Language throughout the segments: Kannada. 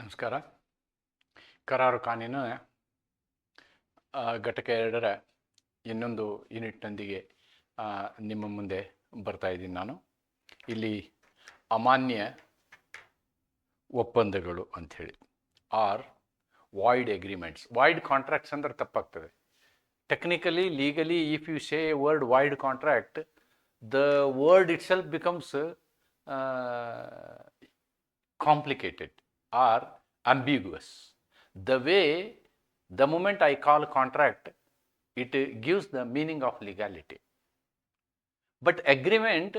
ನಮಸ್ಕಾರ. ಕರಾರು ಕಾನೂನು ಘಟಕ ಎರಡರ ಇನ್ನೊಂದು ಯೂನಿಟ್ನೊಂದಿಗೆ ನಿಮ್ಮ ಮುಂದೆ ಬರ್ತಾ ಇದ್ದೀನಿ ನಾನು. ಇಲ್ಲಿ ಅಮಾನ್ಯ ಒಪ್ಪಂದಗಳು ಅಂಥೇಳಿ. Or void agreements void contracts ಅಂದ್ರೆ ತಪ್ಪಾಗ್ತದೆ. Technically legally if you say word void contract the word itself becomes complicated. or ambiguous. The way, the moment I call contract, it uh, gives the meaning of legality. But agreement,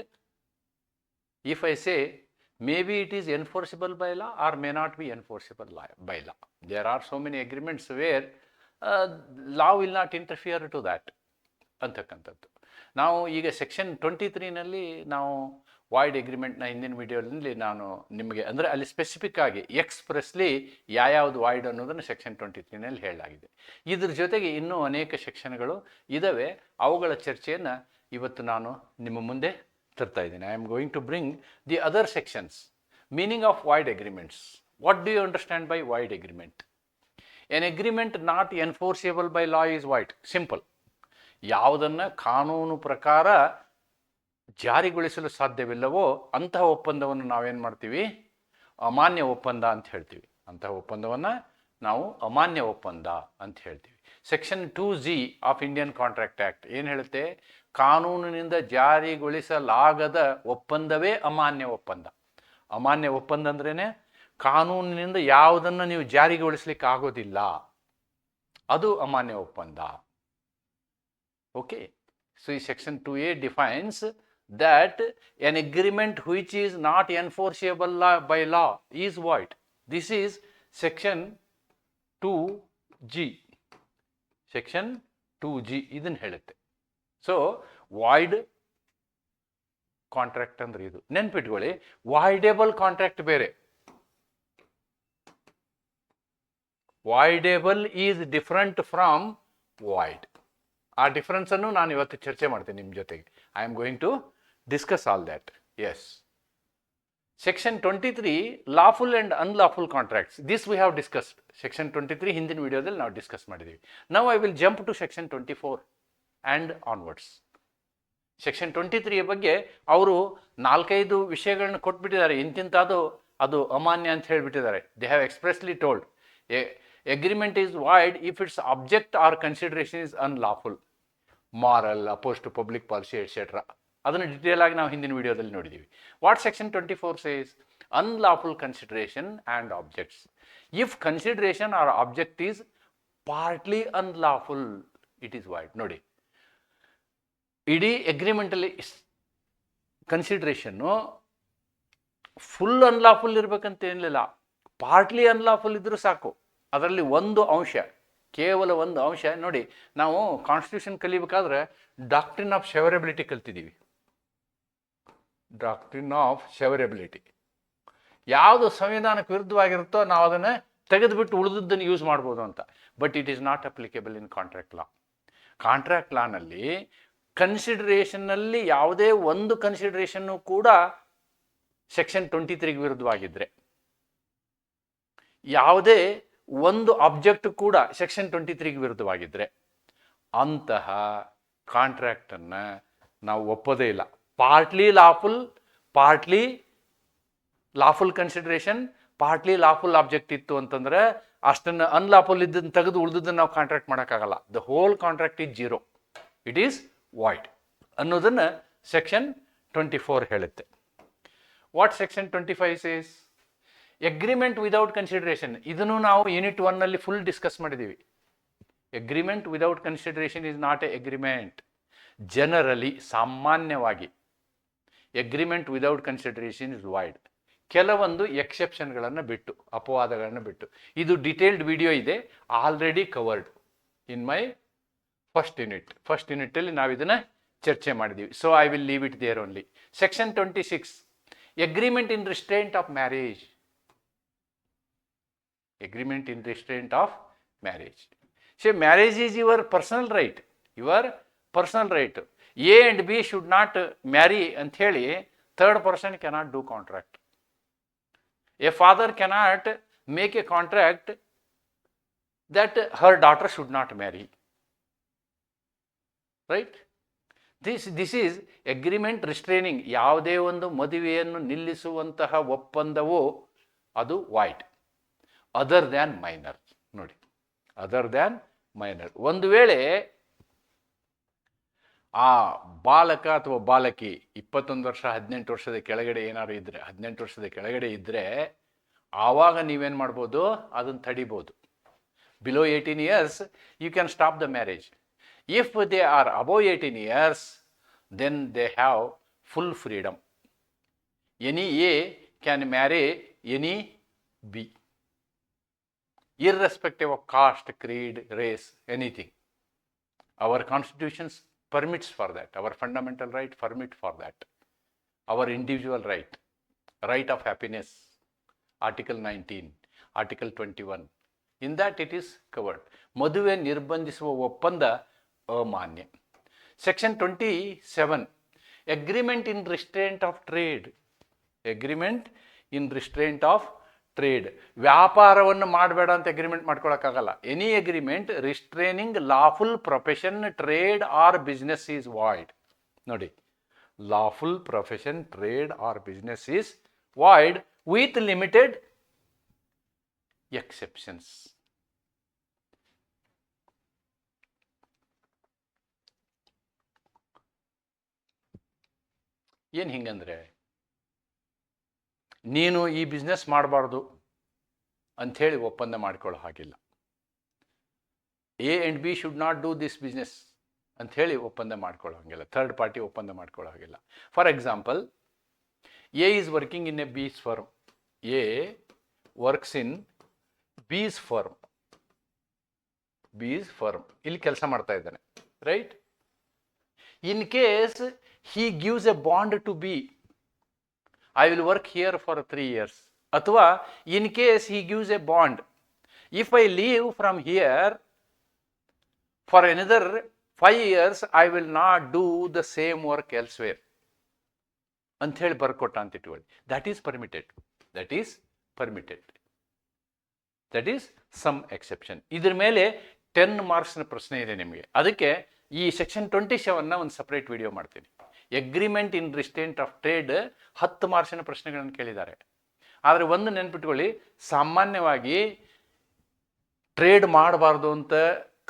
if I say, maybe it is enforceable by law or may not be enforceable li- by law. There are so many agreements where uh, law will not interfere to that. ಅಂತಕ್ಕಂಥದ್ದು ನಾವು ಈಗ ಸೆಕ್ಷನ್ ಟ್ವೆಂಟಿ ತ್ರೀನಲ್ಲಿ ನಾವು ವಾಯ್ಡ್ನ ಹಿಂದಿನ ವಿಡಿಯೋದಲ್ಲಿ ನಾನು ನಿಮಗೆ, ಅಂದರೆ ಅಲ್ಲಿ ಸ್ಪೆಸಿಫಿಕ್ ಆಗಿ ಎಕ್ಸ್ಪ್ರೆಸ್ಲಿ ಯಾವ್ದು ವಾಯ್ಡ್ ಅನ್ನೋದನ್ನು ಸೆಕ್ಷನ್ ಟ್ವೆಂಟಿ ತ್ರೀನಲ್ಲಿ ಹೇಳಲಾಗಿದೆ. ಇದ್ರ ಜೊತೆಗೆ ಇನ್ನೂ ಅನೇಕ ಸೆಕ್ಷನ್ಗಳು ಇದ್ದಾವೆ ಅವುಗಳ ಚರ್ಚೆಯನ್ನು ಇವತ್ತು ನಾನು ನಿಮ್ಮ ಮುಂದೆ ತರ್ತಾ ಇದ್ದೀನಿ. I am going to bring the other sections meaning of void agreements what do you understand by void agreement an agreement not enforceable by law is void simple ಯಾವುದನ್ನು ಕಾನೂನು ಪ್ರಕಾರ ಜಾರಿಗೊಳಿಸಲು ಸಾಧ್ಯವಿಲ್ಲವೋ ಅಂತಹ ಒಪ್ಪಂದವನ್ನು ನಾವೇನು ಮಾಡ್ತೀವಿ? ಅಮಾನ್ಯ ಒಪ್ಪಂದ ಅಂತ ಹೇಳ್ತೀವಿ. ಅಂತಹ ಒಪ್ಪಂದವನ್ನು ನಾವು ಅಮಾನ್ಯ ಒಪ್ಪಂದ ಅಂತ ಹೇಳ್ತೀವಿ. Section two G of Indian contract act ಏನು ಹೇಳುತ್ತೆ? ಕಾನೂನಿನಿಂದ ಜಾರಿಗೊಳಿಸಲಾಗದ ಒಪ್ಪಂದವೇ ಅಮಾನ್ಯ ಒಪ್ಪಂದ. ಅಮಾನ್ಯ ಒಪ್ಪಂದ ಅಂದ್ರೇ ಕಾನೂನಿನಿಂದ ಯಾವುದನ್ನು ನೀವು ಜಾರಿಗೊಳಿಸ್ಲಿಕ್ಕೆ ಆಗೋದಿಲ್ಲ. ಅದು ಅಮಾನ್ಯ ಒಪ್ಪಂದ. Okay. So, section 2A defines that an agreement which is not enforceable by law is void. This is section 2G. Section 2G ಇದನ್ನು ಹೇಳುತ್ತೆ. ಸೊ ವಾಯ್ಡ್ ಕಾಂಟ್ರಾಕ್ಟ್ ಅಂದ್ರೆ ಇದು. ನೆನ್ಪಿಟ್ಕೊಳ್ಳಿ ವಾಯ್ಡೇಬಲ್ ಕಾಂಟ್ರಾಕ್ಟ್ ಬೇರೆ. Voidable is different from void ಆ ಡಿಫ್ರೆನ್ಸನ್ನು ನಾನು ಇವತ್ತು ಚರ್ಚೆ ಮಾಡ್ತೀನಿ ನಿಮ್ಮ ಜೊತೆಗೆ. I am going to all that is section twenty three lawful and unlawful contracts this we have discussed section twenty three ಹಿಂದಿನ ವಿಡಿಯೋದಲ್ಲಿ ನಾವು ಡಿಸ್ಕಸ್ ಮಾಡಿದ್ದೀವಿ ನಾವು I will jump to section twenty four and onwards section twenty ತ್ರೀಯ ಬಗ್ಗೆ ಅವರು ನಾಲ್ಕೈದು ವಿಷಯಗಳನ್ನ ಕೊಟ್ಬಿಟ್ಟಿದ್ದಾರೆ. ಇಂತಿಂಥದ್ದು ಅದು ಅಮಾನ್ಯ ಅಂತ ಹೇಳಿಬಿಟ್ಟಿದ್ದಾರೆ. They have expressly told agreement is void if its object or consideration is unlawful, moral, opposed to public policy etc ಅದನ್ನು ಡಿಟೇಲ್ ಆಗಿ ನಾವು ಹಿಂದಿನ ವಿಡಿಯೋದಲ್ಲಿ ನೋಡಿದ್ದೀವಿ what section twenty four says unlawful consideration and objects if consideration or object is partly unlawful it is void ನೋಡಿ. ಇಡೀ ಎಗ್ರಿಮೆಂಟಲ್ಲಿ ಕನ್ಸಿಡ್ರೇಷನ್ನು ಫುಲ್ ಅನ್ಲಾಫುಲ್ ಇರಬೇಕಂತ ಏನಿಲ್ಲ. ಪಾರ್ಟ್ಲಿ ಅನ್ಲಾಫುಲ್ ಇದ್ದರೂ ಸಾಕು. ಅದರಲ್ಲಿ ಒಂದು ಅಂಶ, ಕೇವಲ ಒಂದು ಅಂಶ, ನೋಡಿ, ನಾವು ಕಾನ್ಸ್ಟಿಟ್ಯೂಷನ್ ಕಲಿಬೇಕಾದ್ರೆ ಡಾಕ್ಟ್ರಿನ್ ಆಫ್ ಶೆವರಬಿಲಿಟಿ ಕಲ್ತಿದ್ದೀವಿ. ಡಾಕ್ಟ್ರಿನ್ ಆಫ್ ಸೆವರೆಬಿಲಿಟಿ ಯಾವುದು ಸಂವಿಧಾನಕ್ಕೆ ವಿರುದ್ಧವಾಗಿರುತ್ತೋ ನಾವು ಅದನ್ನು ತೆಗೆದುಬಿಟ್ಟು ಉಳಿದದ್ದನ್ನು ಯೂಸ್ ಮಾಡ್ಬೋದು ಅಂತ. But it is not applicable in contract law contract ಲಾನಲ್ಲಿ ಕನ್ಸಿಡರೇಷನ್ನಲ್ಲಿ ಯಾವುದೇ ಒಂದು ಕನ್ಸಿಡರೇಷನ್ನು ಕೂಡ ಸೆಕ್ಷನ್ ಟ್ವೆಂಟಿ ತ್ರೀಗೆ ವಿರುದ್ಧವಾಗಿದ್ದರೆ ಯಾವುದೇ ಒಂದು ಆಬ್ಜೆಕ್ಟ್ ಕೂಡ ಸೆಕ್ಷನ್ ಟ್ವೆಂಟಿ ತ್ರೀಗೆ ವಿರುದ್ಧವಾಗಿದ್ದರೆ ಅಂತಹ ಕಾಂಟ್ರಾಕ್ಟನ್ನು ನಾವು ಒಪ್ಪೋದೇ ಇಲ್ಲ. Partly lawful partly lawful consideration partly lawful object ಇತ್ತು ಅಂತಂದ್ರೆ ಅಷ್ಟನ್ನು ಅನ್ಲಾಫುಲ್ ಇದ್ದನ್ನು ತೆಗೆದು ಉಳಿದದ್ದನ್ನು ನಾವು ಕಾಂಟ್ರಾಕ್ಟ್ ಮಾಡೋಕ್ಕಾಗಲ್ಲ. The whole contract is zero it is void ಅನ್ನೋದನ್ನು ಸೆಕ್ಷನ್ ಟ್ವೆಂಟಿ ಫೋರ್ ಹೇಳುತ್ತೆ. What section twenty five says agreement without consideration ಇದನ್ನು ನಾವು ಯೂನಿಟ್ ಒನ್ನಲ್ಲಿ ಫುಲ್ ಡಿಸ್ಕಸ್ ಮಾಡಿದ್ದೀವಿ agreement without consideration is not a agreement generally ಸಾಮಾನ್ಯವಾಗಿ agreement without consideration is void ಕೆಲವೊಂದು ಎಕ್ಸೆಪ್ಷನ್ಗಳನ್ನು ಬಿಟ್ಟು, ಅಪವಾದಗಳನ್ನು ಬಿಟ್ಟು. ಇದು ಡಿಟೇಲ್ಡ್ ವಿಡಿಯೋ ಇದೆ already covered in my first unit first ಯೂನಿಟಲ್ಲಿ ನಾವು ಇದನ್ನು ಚರ್ಚೆ ಮಾಡಿದ್ದೀವಿ so I will leave it there only section twenty six agreement in restraint of marriage agreement in restraint of marriage so marriage is your personal right your personal right. A and B should not marry ಅಂಥೇಳಿ third person cannot do contract a father cannot make a contract that her daughter should not marry right this this is agreement restraining ಯಾವುದೇ ಒಂದು ಮದುವೆಯನ್ನು ನಿಲ್ಲಿಸುವಂತಹ ಒಪ್ಪಂದವು ಅದು ವೈಟ್ ಅದರ್ ದ್ಯಾನ್ ಮೈನರ್ ನೋಡಿ. ಅದರ್ ದ್ಯಾನ್ ಮೈನರ್ ಒಂದು ವೇಳೆ ಆ ಬಾಲಕ ಅಥವಾ ಬಾಲಕಿ ಇಪ್ಪತ್ತೊಂದು ವರ್ಷ, ಹದಿನೆಂಟು ವರ್ಷದ ಕೆಳಗಡೆ ಏನಾದರೂ ಇದ್ದರೆ ಹದಿನೆಂಟು ವರ್ಷದ ಕೆಳಗಡೆ ಇದ್ದರೆ ಆವಾಗ ನೀವೇನು ಮಾಡ್ಬೋದು? ಅದನ್ನು ತಡಿಬೋದು. Below eighteen years you can stop the marriage if they are above eighteen years then they have full freedom any A can marry any B irrespective of caste creed race anything our constitutions permits for that our fundamental right permit for that our individual right right of happiness article 19 article 21 in that it is covered ಮದುವೆ ನಿರ್ಬಂಧಿಸುವ ಒಪ್ಪಂದ ಅಮಾನ್ಯ section twenty seven agreement in restraint of trade agreement in restraint of Trade ವ್ಯಾಪಾರವನ್ನು ಮಾಡಬೇಡ ಅಂತ agreement ಮಾಡ್ಕೊಳಕ್ಕಾಗಲ್ಲ. Any agreement restraining lawful profession trade or business is void ನೋಡಿ lawful profession trade or business is void with limited exceptions ಏನು ಹಿಂಗಂದ್ರೆ ನೀನು ಈ ಬಿಸ್ನೆಸ್ ಮಾಡಬಾರ್ದು ಅಂಥೇಳಿ ಒಪ್ಪಂದ ಮಾಡಿಕೊಳ್ಳೋ ಹಾಗಿಲ್ಲ. A and B should not do this business ಅಂಥೇಳಿ ಒಪ್ಪಂದ ಮಾಡ್ಕೊಳ್ಳೋ ಹಾಗಿಲ್ಲ. ಥರ್ಡ್ ಪಾರ್ಟಿ ಒಪ್ಪಂದ ಮಾಡ್ಕೊಳ್ಳೋ ಹಾಗಿಲ್ಲ. For example A is working in a B's firm A works in B's firm B's firm ಇಲ್ಲಿ ಕೆಲಸ ಮಾಡ್ತಾ ಇದ್ದಾನೆ. Right in case he gives a bond to B. I will work here for three years. ಅಥವಾ in case he gives a bond, if I leave from here for another five years, I will not do the same work elsewhere. ಅಂಥೇಳಿ ಬರ್ಕೊಟ್ಟ ಅಂತ ಇಟ್ಕೊಳ್ಳಿ that is permitted that is permitted that is some exception ಇದ್ರ ಮೇಲೆ ಟೆನ್ ಮಾರ್ಕ್ಸ್ನ ಪ್ರಶ್ನೆ ಇದೆ ನಿಮಗೆ ಅದಕ್ಕೆ ಈ ಸೆಕ್ಷನ್ ಟ್ವೆಂಟಿ ಸೆವೆನ್ನ ಒಂದು ಸಪ್ರೇಟ್ ವಿಡಿಯೋ ಮಾಡ್ತೀನಿ agreement in restraint of trade ಹತ್ತು ಮಾರ್ಕ್ಸಿನ ಪ್ರಶ್ನೆಗಳನ್ನು ಕೇಳಿದ್ದಾರೆ. ಆದರೆ ಒಂದು ನೆನ್ಪಿಟ್ಕೊಳ್ಳಿ, ಸಾಮಾನ್ಯವಾಗಿ ಟ್ರೇಡ್ ಮಾಡಬಾರ್ದು ಅಂತ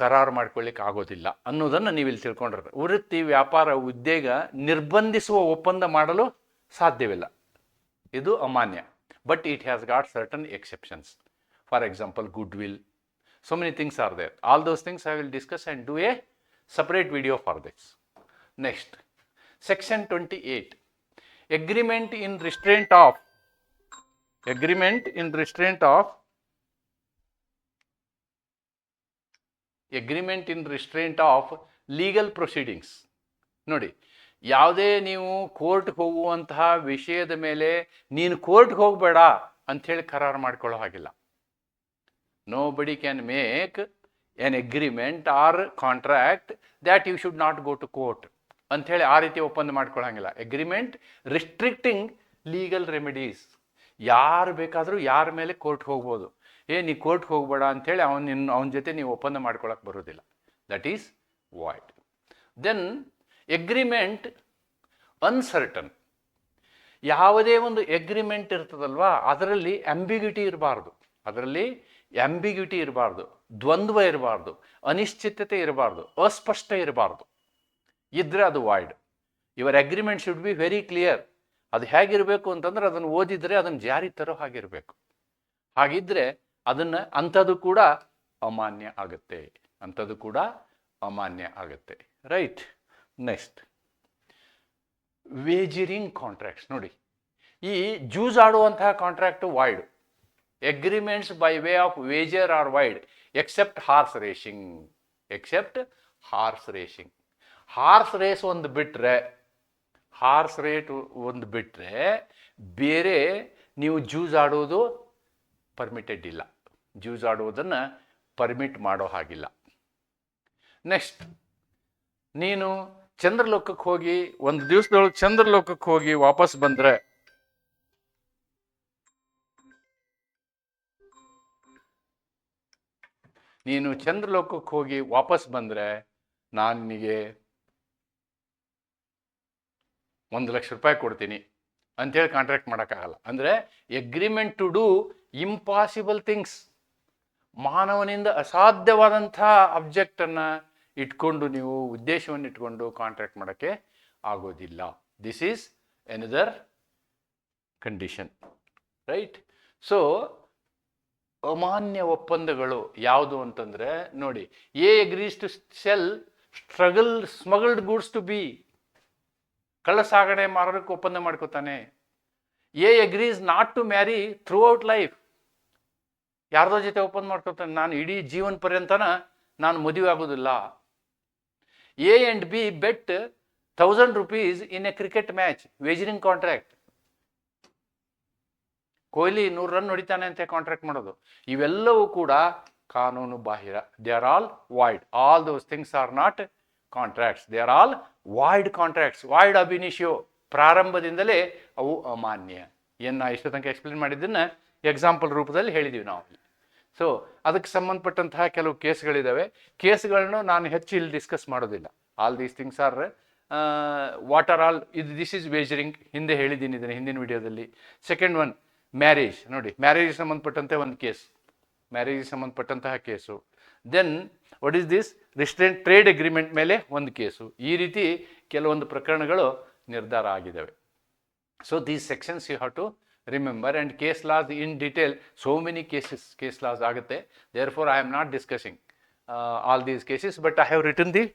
ಕರಾರು ಮಾಡ್ಕೊಳ್ಳಿಕ್ಕೆ ಆಗೋದಿಲ್ಲ ಅನ್ನೋದನ್ನು ನೀವು ಇಲ್ಲಿ ತಿಳ್ಕೊಂಡ್ರೆ ವೃತ್ತಿ, ವ್ಯಾಪಾರ, ಉದ್ಯೋಗ ನಿರ್ಬಂಧಿಸುವ ಒಪ್ಪಂದ ಮಾಡಲು ಸಾಧ್ಯವಿಲ್ಲ. ಇದು ಅಮಾನ್ಯ. But it has got certain exceptions for example goodwill so many things are there all those things I will discuss and do a separate video for this next. Section twenty eight agreement in restraint of agreement in restraint of agreement in restraint of legal proceedings ನೋಡಿ, ಯಾವುದೇ ನೀವು ಕೋರ್ಟ್ಗೆ ಹೋಗುವಂತಹ ವಿಷಯದ ಮೇಲೆ ನೀನು ಕೋರ್ಟ್ಗೆ ಹೋಗಬೇಡ ಅಂಥೇಳಿ ಕರಾರು ಮಾಡಿಕೊಳ್ಳೋ ಹಾಗಿಲ್ಲ. Nobody can make an agreement or contract that you should not go to court ಅಂಥೇಳಿ ಆ ರೀತಿ ಒಪ್ಪಂದ ಮಾಡ್ಕೊಳ್ಳೋಂಗಿಲ್ಲ ಎಗ್ರಿಮೆಂಟ್ ರಿಸ್ಟ್ರಿಕ್ಟಿಂಗ್ ಲೀಗಲ್ ರೆಮಿಡೀಸ್ ಯಾರು ಬೇಕಾದರೂ ಯಾರ ಮೇಲೆ ಕೋರ್ಟ್ ಹೋಗ್ಬೋದು. ಏ, ನೀ ಕೋರ್ಟ್ ಹೋಗ್ಬೇಡ ಅಂಥೇಳಿ ಅವನ ನಿನ್ನ ಅವನ ಜೊತೆ ನೀವು ಒಪ್ಪಂದ ಮಾಡ್ಕೊಳಕ್ಕೆ ಬರೋದಿಲ್ಲ. That is void then agreement uncertain ಯಾವುದೇ ಒಂದು ಎಗ್ರಿಮೆಂಟ್ ಇರ್ತದಲ್ವಾ, ಅದರಲ್ಲಿ ಅಂಬಿಗ್ಯುಟಿ ಇರಬಾರ್ದು. ಅದರಲ್ಲಿ ಅಂಬಿಗ್ಯುಟಿ ಇರಬಾರ್ದು. ದ್ವಂದ್ವ ಇರಬಾರ್ದು. ಅನಿಶ್ಚಿತತೆ ಇರಬಾರ್ದು. ಅಸ್ಪಷ್ಟ ಇರಬಾರ್ದು. ಇದ್ರೆ ಅದು void every agreement should be very clear ಅದು ಹೇಗಿರಬೇಕು ಅಂತಂದ್ರೆ ಅದನ್ನು ಓದಿದ್ರೆ ಅದನ್ನು ಜಾರಿ ತರೋ ಹಾಗಿರಬೇಕು. ಹಾಗಿದ್ರೆ ಅದನ್ನು ಅಂಥದ್ದು ಕೂಡ ಅಮಾನ್ಯ ಆಗುತ್ತೆ. ಅಂಥದ್ದು ಕೂಡ ಅಮಾನ್ಯ ಆಗುತ್ತೆ. ರೈಟ್ ನೆಕ್ಸ್ಟ್ ವೇಜಿರಿಂಗ್ ಕಾಂಟ್ರಾಕ್ಟ್ಸ್ ನೋಡಿ, ಈ ಜೂಸ್ ಆಡುವಂತಹ contract void agreements by way of wager are void except horse racing except horse racing. Horse race ಒಂದು ಬಿಟ್ಟರೆ ಹಾರ್ಸ್ ರೇಟ್ ಒಂದು ಬಿಟ್ಟರೆ ಬೇರೆ ನೀವು ಜೂಸ್ ಆಡೋದು ಪರ್ಮಿಟೆಡ್ ಇಲ್ಲ. ಜ್ಯೂಸ್ ಆಡುವುದನ್ನು ಪರ್ಮಿಟ್ ಮಾಡೋ ಹಾಗಿಲ್ಲ. ನೆಕ್ಸ್ಟ್ ನೀನು ಚಂದ್ರಲೋಕಕ್ಕೆ ಹೋಗಿ ಒಂದು ದಿವಸದೊಳಗೆ ಚಂದ್ರಲೋಕಕ್ಕೆ ಹೋಗಿ ವಾಪಸ್ ಬಂದರೆ, ನೀನು ಚಂದ್ರಲೋಕಕ್ಕೆ ಹೋಗಿ ವಾಪಸ್ ಬಂದರೆ ನಾನು ನಿನಗೆ ಒಂದು ಲಕ್ಷ ರೂಪಾಯಿ ಕೊಡ್ತೀನಿ ಅಂಥೇಳಿ ಕಾಂಟ್ರಾಕ್ಟ್ ಮಾಡೋಕ್ಕಾಗಲ್ಲ. ಅಂದರೆ agreement to do impossible things ಮಾನವನಿಂದ ಅಸಾಧ್ಯವಾದಂಥ ಅಬ್ಜೆಕ್ಟನ್ನು ಇಟ್ಕೊಂಡು ನೀವು ಉದ್ದೇಶವನ್ನು ಇಟ್ಕೊಂಡು ಕಾಂಟ್ರಾಕ್ಟ್ ಮಾಡೋಕ್ಕೆ ಆಗೋದಿಲ್ಲ. This is another condition right so ಅಮಾನ್ಯ ಒಪ್ಪಂದಗಳು ಯಾವುದು ಅಂತಂದರೆ ನೋಡಿ A agrees to sell struggle smuggled goods to B ಕಳ್ಳ ಸಾಗಣೆ ಮಾರೋಕ್ಕೆ ಒಪ್ಪಂದ ಮಾಡ್ಕೋತಾನೆ. A agrees not to marry throughout life. ಯಾರ್ದೋ ಜೊತೆ ಒಪ್ಪಂದ ಮಾಡ್ಕೊತಾನೆ. ನಾನು ಇಡೀ ಜೀವನ ಪರ್ಯಂತನ ನಾನು ಮದುವೆ ಆಗೋದಿಲ್ಲ. A and B bet thousand rupees in a cricket match wagering contract. Kohli ನೂರು ರನ್ ಹೊಡಿತಾನೆ ಅಂತ ಕಾಂಟ್ರಾಕ್ಟ್ ಮಾಡೋದು. ಇವೆಲ್ಲವೂ ಕೂಡ ಕಾನೂನು ಬಾಹಿರ. They are all void all those things are not contracts they are all void contracts void ab initio ಪ್ರಾರಂಭದಿಂದಲೇ ಅವು ಅಮಾನ್ಯ. ಏನು ನಾ ಇಷ್ಟು ತನಕ ಎಕ್ಸ್ಪ್ಲೇನ್ ಮಾಡಿದ್ದನ್ನು ಎಕ್ಸಾಂಪಲ್ ರೂಪದಲ್ಲಿ ಹೇಳಿದ್ದೀವಿ ನಾವು. ಸೊ ಅದಕ್ಕೆ ಸಂಬಂಧಪಟ್ಟಂತಹ ಕೆಲವು ಕೇಸ್ಗಳಿದ್ದಾವೆ ಕೇಸ್ಗಳನ್ನು ನಾನು ಹೆಚ್ಚು ಇಲ್ಲಿ ಡಿಸ್ಕಸ್ ಮಾಡೋದಿಲ್ಲ. All these things are what are all ಇದು ದಿಸ್ ಈಸ್ ವೇಜರಿಂಗ್ ಹಿಂದೆ ಹೇಳಿದ್ದೀನಿ ಇದನ್ನು ಹಿಂದಿನ ವಿಡಿಯೋದಲ್ಲಿ. ಸೆಕೆಂಡ್ ಒನ್ ಮ್ಯಾರೇಜ್ ನೋಡಿ ಮ್ಯಾರೇಜ್ ಸಂಬಂಧಪಟ್ಟಂತೆ ಒಂದು ಕೇಸ್ ಮ್ಯಾರೇಜ್ ಸಂಬಂಧಪಟ್ಟಂತಹ case then what is this restraint trade agreement ಮೇಲೆ ಒಂದು ಕೇಸು. ಈ ರೀತಿ ಕೆಲವೊಂದು ಪ್ರಕರಣಗಳು ನಿರ್ಧಾರ ಆಗಿದ್ದಾವೆ. So these sections you have to remember and case laws in detail so many cases case laws ಆಗುತ್ತೆ. Therefore I am not discussing all these cases but I have return the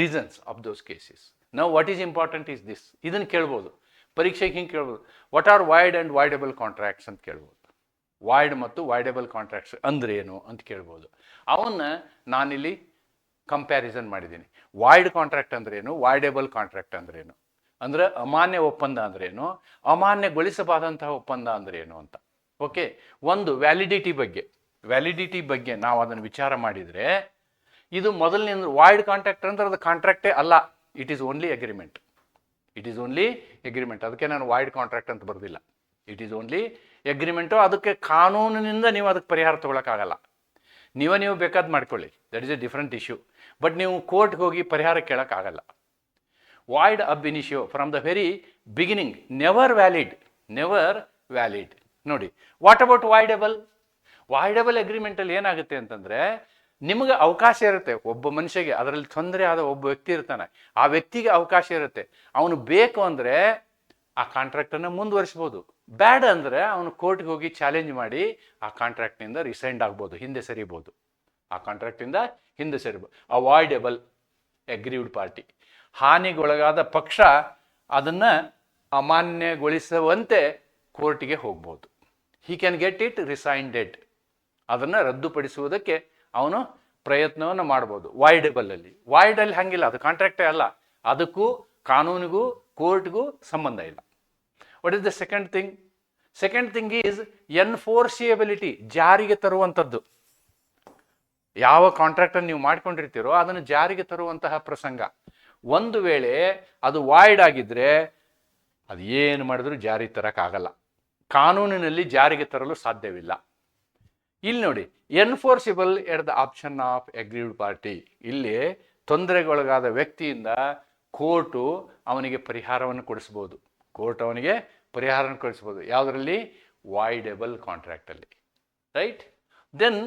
reasons of those cases ನಾವು what is important is this ಇದನ್ನು ಕೇಳ್ಬೋದು. ಪರೀಕ್ಷೆಗೆ ಹಿಂಗೆ ಕೇಳ್ಬೋದು. What are void and voidable contracts ಅಂತ ಕೇಳ್ಬೋದು. ವಾಯ್ಡ್ ಮತ್ತು ವೈಡೆಬಲ್ ಕಾಂಟ್ರಾಕ್ಟ್ಸ್ ಅಂದ್ರೆ ಏನು ಅಂತ ಕೇಳ್ಬೋದು. ಅವನ್ನ ನಾನಿಲ್ಲಿ ಕಂಪ್ಯಾರಿಸನ್ ಮಾಡಿದ್ದೀನಿ. ವಾಯ್ಡ್ ಕಾಂಟ್ರಾಕ್ಟ್ ಅಂದ್ರೇನು ವಾಯ್ಡೆಬಲ್ ಕಾಂಟ್ರಾಕ್ಟ್ ಅಂದ್ರೇನು ಅಂದ್ರೆ ಅಮಾನ್ಯ ಒಪ್ಪಂದ ಅಂದ್ರೇನು ಅಮಾನ್ಯಗೊಳಿಸಬಾದಂತಹ ಒಪ್ಪಂದ ಅಂದ್ರೇನು ಅಂತ. ಓಕೆ ಒಂದು ವ್ಯಾಲಿಡಿಟಿ ಬಗ್ಗೆ. ವ್ಯಾಲಿಡಿಟಿ ಬಗ್ಗೆ ನಾವು ಅದನ್ನು ವಿಚಾರ ಮಾಡಿದರೆ, ಇದು ಮೊದಲನೇ ವಾಯ್ಡ್ ಕಾಂಟ್ರಾಕ್ಟ್ ಅಂದ್ರೆ ಅದು ಕಾಂಟ್ರಾಕ್ಟೇ ಅಲ್ಲ. It is only agreement it is only agreement ಅದಕ್ಕೆ ನಾನು ವಾಯ್ಡ್ ಕಾಂಟ್ರಾಕ್ಟ್ ಅಂತ ಬರೆದಿಲ್ಲ. ಇಟ್ ಈಸ್ ಓನ್ಲಿ ಎಗ್ರಿಮೆಂಟು ಅದಕ್ಕೆ ಕಾನೂನಿನಿಂದ ನೀವು ಅದಕ್ಕೆ ಪರಿಹಾರ ತೊಗೊಳಕ್ಕಾಗಲ್ಲ. ನೀವೇ ನೀವು ಬೇಕಾದ್ ಮಾಡ್ಕೊಳ್ಳಿ. That is a different issue but ನೀವು ಕೋರ್ಟ್ಗೆ ಹೋಗಿ ಪರಿಹಾರ ಕೇಳೋಕ್ಕಾಗಲ್ಲ. Void ab initio from the very beginning never valid never valid ನೋಡಿ ವಾಟ್ ಅಬೌಟ್ ವಾಯ್ಡಬಲ್ ವಾಯ್ಡಬಲ್ ಅಗ್ರಿಮೆಂಟಲ್ಲಿ ಏನಾಗುತ್ತೆ ಅಂತಂದರೆ, ನಿಮಗೆ ಅವಕಾಶ ಇರುತ್ತೆ. ಒಬ್ಬ ಮನುಷ್ಯಗೆ ಅದರಲ್ಲಿ ತೊಂದರೆ ಆದ ಒಬ್ಬ ವ್ಯಕ್ತಿ ಇರ್ತಾನೆ. ಆ ವ್ಯಕ್ತಿಗೆ ಅವಕಾಶ ಇರುತ್ತೆ. ಅವನು ಬೇಕು ಅಂದರೆ ಆ ಕಾಂಟ್ರಾಕ್ಟನ್ನು ಮುಂದುವರಿಸ್ಬೋದು. ಬ್ಯಾಡ್ ಅಂದರೆ ಅವನು ಕೋರ್ಟ್ಗೆ ಹೋಗಿ ಚಾಲೆಂಜ್ ಮಾಡಿ ಆ ಕಾಂಟ್ರಾಕ್ಟ್ನಿಂದ ರಿಸೈಂಡ್ ಆಗ್ಬೋದು, ಹಿಂದೆ ಸರಿಬೋದು. ಆ ಕಾಂಟ್ರಾಕ್ಟಿಂದ ಹಿಂದೆ ಸರಿಬೋದು ಅವಾಯ್ಡೆಬಲ್ ಅಗ್ರೀವ್ಡ್ ಪಾರ್ಟಿ ಹಾನಿಗೊಳಗಾದ ಪಕ್ಷ ಅದನ್ನು ಅಮಾನ್ಯಗೊಳಿಸುವಂತೆ ಕೋರ್ಟಿಗೆ ಹೋಗ್ಬೋದು. He can get it rescinded ಅದನ್ನು ರದ್ದುಪಡಿಸುವುದಕ್ಕೆ ಅವನು ಪ್ರಯತ್ನವನ್ನು ಮಾಡ್ಬೋದು. ವಾಯ್ಡೆಬಲಲ್ಲಿ ವಾಯ್ಡಲ್ಲಿ ಹಂಗಿಲ್ಲ. ಅದು ಕಾಂಟ್ರಾಕ್ಟೇ ಅಲ್ಲ. ಅದಕ್ಕೂ ಕಾನೂನಿಗೂ ಕೋರ್ಟ್ಗೂ ಸಂಬಂಧ ಇಲ್ಲ. What is the second thing second thing is enforceability ಜಾರಿಗೆ ತರುವಂಥದ್ದು. ಯಾವ ಕಾಂಟ್ರಾಕ್ಟನ್ನು ನೀವು ಮಾಡ್ಕೊಂಡಿರ್ತೀರೋ ಅದನ್ನು ಜಾರಿಗೆ ತರುವಂತಹ ಪ್ರಸಂಗ. ಒಂದು ವೇಳೆ ಅದು ವಾಯ್ಡ್ ಆಗಿದ್ರೆ ಅದು ಏನು ಮಾಡಿದ್ರೂ ಜಾರಿ ತರೋಕ್ಕಾಗಲ್ಲ. ಕಾನೂನಿನಲ್ಲಿ ಜಾರಿಗೆ ತರಲು ಸಾಧ್ಯವಿಲ್ಲ. ಇಲ್ಲಿ ನೋಡಿ enforceable at the option of aggrieved party ಇಲ್ಲಿ ತೊಂದರೆಗೊಳಗಾದ ವ್ಯಕ್ತಿಯಿಂದ ಕೋರ್ಟು ಅವನಿಗೆ ಪರಿಹಾರವನ್ನು ಕೊಡಿಸ್ಬೋದು. ಕೋರ್ಟ್ ಅವನಿಗೆ ಪರಿಹಾರವನ್ನು ಕೊಡಿಸ್ಬೋದು. ಯಾವುದರಲ್ಲಿ? ವಾಯ್ಡೆಬಲ್ ಕಾಂಟ್ರಾಕ್ಟಲ್ಲಿ. ರೈಟ್? ದೆನ್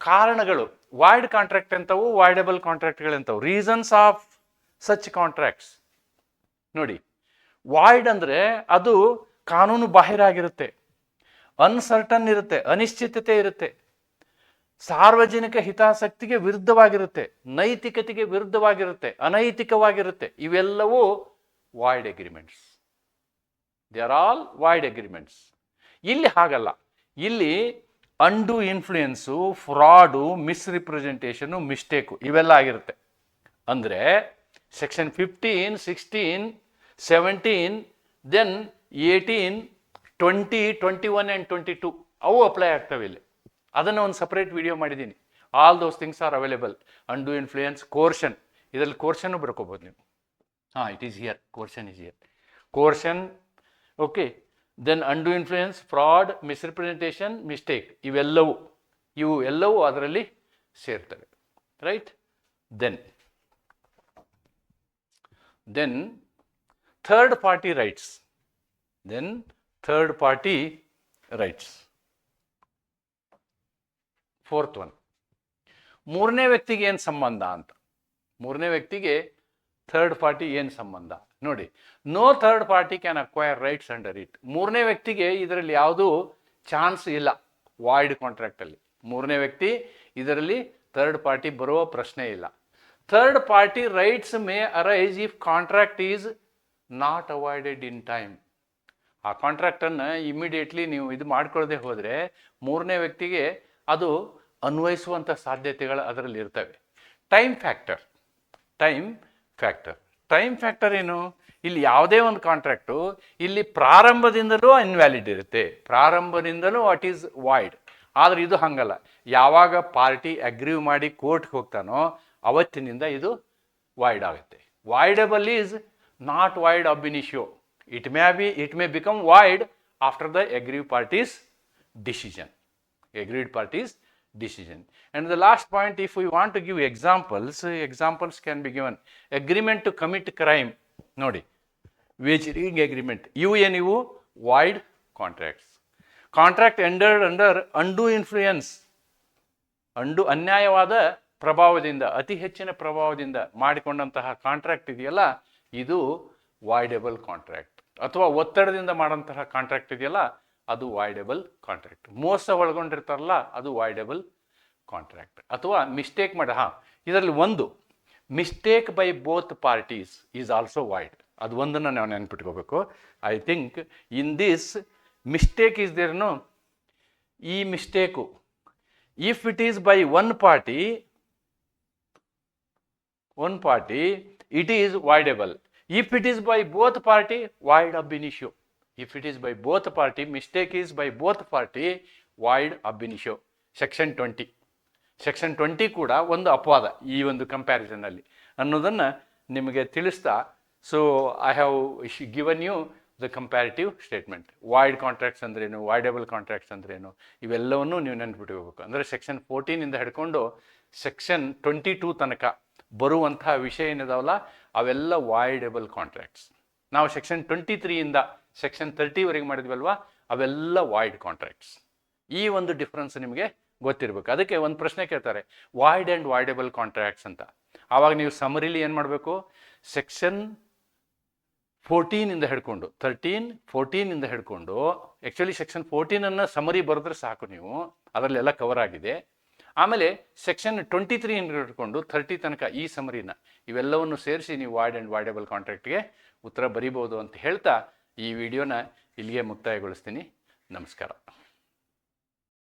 ಕಾರಣಗಳು. ವಾಯ್ಡ್ ಕಾಂಟ್ರಾಕ್ಟ್ ಎಂಥವು, ವಾಯ್ಡೆಬಲ್ ಕಾಂಟ್ರಾಕ್ಟ್ಗಳು ಎಂಥವು ರೀಸನ್ಸ್ ಆಫ್ ಸಚ್ ಕಾಂಟ್ರಾಕ್ಟ್ಸ್. ನೋಡಿ, ವಾಯ್ಡ್ ಅಂದರೆ ಅದು ಕಾನೂನು ಬಾಹಿರ ಆಗಿರುತ್ತೆ ಅನ್ಸರ್ಟನ್ ಇರುತ್ತೆ, ಅನಿಶ್ಚಿತತೆ ಇರುತ್ತೆ. ಸಾರ್ವಜನಿಕ ಹಿತಾಸಕ್ತಿಗೆ ವಿರುದ್ಧವಾಗಿರುತ್ತೆ, ನೈತಿಕತೆಗೆ ವಿರುದ್ಧವಾಗಿರುತ್ತೆ, ಅನೈತಿಕವಾಗಿರುತ್ತೆ, ಇವೆಲ್ಲವೂ void agreements they are all void agreements ಇಲ್ಲಿ ಹಾಗಲ್ಲ. ಇಲ್ಲಿ undue influence fraud misrepresentation mistake ಇವೆಲ್ಲ ಆಗಿರುತ್ತೆ. ಅಂದರೆ section fifteen sixteen seventeen then eighteen twenty twenty one and twenty two ಅವು ಅಪ್ಲೈ ಆಗ್ತವೆ ಇಲ್ಲಿ. ಅದನ್ನು ಒಂದು ಸಪ್ರೇಟ್ ವಿಡಿಯೋ ಮಾಡಿದ್ದೀನಿ all those things are available undue influence coercion ಇದರಲ್ಲಿ ಕೋರ್ಷನ್ನು ಬರ್ಕೋಬೋದು ನೀವು. ಹಾಂ it is here coercion is here coercion okay then undue influence fraud misrepresentation mistake ಇವೆಲ್ಲವೂ, ಇವು ಎಲ್ಲವೂ ಅದರಲ್ಲಿ ಸೇರ್ತವೆ. Right then then third party rights then third party rights fourth one ಮೂರನೇ ವ್ಯಕ್ತಿಗೆ ಏನು ಸಂಬಂಧ ಅಂತ? ಮೂರನೇ ವ್ಯಕ್ತಿಗೆ ಥರ್ಡ್ ಪಾರ್ಟಿ ಏನು ಸಂಬಂಧ? ನೋಡಿ no third party can acquire rights under it ಮೂರನೇ ವ್ಯಕ್ತಿಗೆ ಇದರಲ್ಲಿ ಯಾವುದೂ ಚಾನ್ಸ್ ಇಲ್ಲ ವಾಯ್ಡ್ ಕಾಂಟ್ರಾಕ್ಟಲ್ಲಿ ಮೂರನೇ ವ್ಯಕ್ತಿ ಇದರಲ್ಲಿ ಥರ್ಡ್ ಪಾರ್ಟಿ ಬರುವ ಪ್ರಶ್ನೆ ಇಲ್ಲ. Third party rights may arise if contract is not avoided in time ಆ ಕಾಂಟ್ರಾಕ್ಟನ್ನು ಇಮಿಡಿಯೇಟ್ಲಿ ನೀವು ಇದು ಮಾಡ್ಕೊಳ್ಳದೆ ಹೋದರೆ ಮೂರನೇ ವ್ಯಕ್ತಿಗೆ ಅದು ಅನ್ವಯಿಸುವಂಥ ಸಾಧ್ಯತೆಗಳು ಅದರಲ್ಲಿ ಇರ್ತವೆ. Time factor time factor time factor ಏನು? ಇಲ್ಲಿ ಯಾವುದೇ ಒಂದು ಕಾಂಟ್ರಾಕ್ಟು ಇಲ್ಲಿ ಪ್ರಾರಂಭದಿಂದಲೂ ಇನ್ವ್ಯಾಲಿಡ್ ಇರುತ್ತೆ. ಪ್ರಾರಂಭದಿಂದಲೂ ವಾಟ್ ಈಸ್ ವಾಯ್ಡ್ ಆದರೆ ಇದು ಹಂಗಲ್ಲ. ಯಾವಾಗ ಪಾರ್ಟಿ ಅಗ್ರೀವ್ ಮಾಡಿ ಕೋರ್ಟ್ಗೆ ಹೋಗ್ತಾನೋ ಅವತ್ತಿನಿಂದ ಇದು ವಾಯ್ಡ್ ಆಗುತ್ತೆ. Voidable is not void ab initio it may be it may become void after the aggrieved parties decision agreed parties decision. And the last point, if we want to give examples examples can be given. Agreement to commit crime. ನೋಡಿ ವೇಜರಿಂಗ್ ಅಗ್ರಿಮೆಂಟ್ ಇವು ಏನಿವು void contracts contract entered under undue influence undue ಅನ್ಯಾಯವಾದ ಪ್ರಭಾವದಿಂದ, ಅತಿ ಹೆಚ್ಚಿನ ಪ್ರಭಾವದಿಂದ ಮಾಡಿಕೊಂಡಂತಹ ಕಾಂಟ್ರಾಕ್ಟ್ ಇದೆಯಲ್ಲ, ಇದು ವಾಯ್ಡೆಬಲ್ ಕಾಂಟ್ರಾಕ್ಟ್ ಅಥವಾ ಒತ್ತಡದಿಂದ ಮಾಡೋಂತಹ ಕಾಂಟ್ರಾಕ್ಟ್ ಇದೆಯಲ್ಲ ಅದು ವಾಯ್ಡೆಬಲ್ ಕಾಂಟ್ರಾಕ್ಟ್. ಮೋಸ ಒಳಗೊಂಡಿರ್ತಾರಲ್ಲ ಅದು ವಾಯ್ಡೆಬಲ್ ಕಾಂಟ್ರಾಕ್ಟ್. ಅಥವಾ ಮಿಸ್ಟೇಕ್ ಮಾಡಿ ಹಾಂ ಇದರಲ್ಲಿ ಒಂದು mistake by both parties is also void ಅದು ಒಂದನ್ನು ನಾವು ನೆನ್ಪಿಟ್ಕೋಬೇಕು. I think in this mistake is ದೇರ್ನು ಈ mistake if it is by one party one party it is is if it is by both party party, ab in initio. It is by both party, mistake is by both party, void ab initio. Section twenty section twenty ಕೂಡ ಒಂದು ಅಪವಾದ ಈ ಒಂದು ಕಂಪ್ಯಾರಿಸನಲ್ಲಿ ಅನ್ನೋದನ್ನು ನಿಮಗೆ ತಿಳಿಸ್ತಾ so I have given you the comparative statement void contracts ಅಂದ್ರೇನು ವಾಯ್ಡೆಬಲ್ ಕಾಂಟ್ರಾಕ್ಟ್ಸ್ ಅಂದ್ರೇನು ಇವೆಲ್ಲವನ್ನೂ ನೀವು ನೆನ್ಪಿಟ್ಕೋಬೇಕು. ಅಂದರೆ ಸೆಕ್ಷನ್ ಫೋರ್ಟೀನಿಂದ ಹಿಡ್ಕೊಂಡು ಸೆಕ್ಷನ್ ಟ್ವೆಂಟಿ ಟೂ ತನಕ ಬರುವಂತಹ ವಿಷಯ ಏನಿದಾವಲ್ಲ ಅವೆಲ್ಲ ವಾಯ್ಡೆಬಲ್ ಕಾಂಟ್ರಾಕ್ಟ್ಸ್ ನಾವು ಸೆಕ್ಷನ್ ಟ್ವೆಂಟಿ ತ್ರೀಯಿಂದ ಸೆಕ್ಷನ್ ತರ್ಟಿವರೆಗೆ ಮಾಡಿದ್ವಲ್ವಾ? ಅವೆಲ್ಲ ವಾಯ್ಡ್ ಕಾಂಟ್ರಾಕ್ಟ್ಸ್ ಈ ಒಂದು ಡಿಫ್ರೆನ್ಸ್ ನಿಮಗೆ ಗೊತ್ತಿರಬೇಕು. ಅದಕ್ಕೆ ಒಂದು ಪ್ರಶ್ನೆ ಕೇಳ್ತಾರೆ ವಾಯ್ಡ್ ಆ್ಯಂಡ್ ವಾಯ್ಡೆಬಲ್ ಕಾಂಟ್ರಾಕ್ಟ್ಸ್ ಅಂತ. ಆವಾಗ ನೀವು ಸಮರಿಲಿ ಏನು ಮಾಡಬೇಕು? ಸೆಕ್ಷನ್ ಫೋರ್ಟೀನಿಂದ ಹಿಡ್ಕೊಂಡು ತರ್ಟೀನ್ ಫೋರ್ಟೀನಿಂದ ಹಿಡ್ಕೊಂಡು ಆ್ಯಕ್ಚುಲಿ ಸೆಕ್ಷನ್ ಫೋರ್ಟೀನನ್ನು ಸಮರಿ ಬರೆದ್ರೆ ಸಾಕು ನೀವು. ಅದರಲ್ಲೆಲ್ಲ ಕವರ್ ಆಗಿದೆ. ಆಮೇಲೆ ಸೆಕ್ಷನ್ ಟ್ವೆಂಟಿ ತ್ರೀ ಹಿಡ್ಕೊಂಡು ಥರ್ಟಿ ತನಕ ಈ ಸಮರಿನ ಇವೆಲ್ಲವನ್ನು ಸೇರಿಸಿ ನೀವು ವಾಯ್ಡ್ ಆ್ಯಂಡ್ ವಾಯ್ಡೆಬಲ್ ಕಾಂಟ್ರಾಕ್ಟ್ಗೆ ಉತ್ತರ ಬರಿಬೋದು ಅಂತ ಹೇಳ್ತಾ ಈ ವಿಡಿಯೋನ ಇಲ್ಲಿಗೆ ಮುಕ್ತಾಯಗೊಳಿಸ್ತೀನಿ. ನಮಸ್ಕಾರ.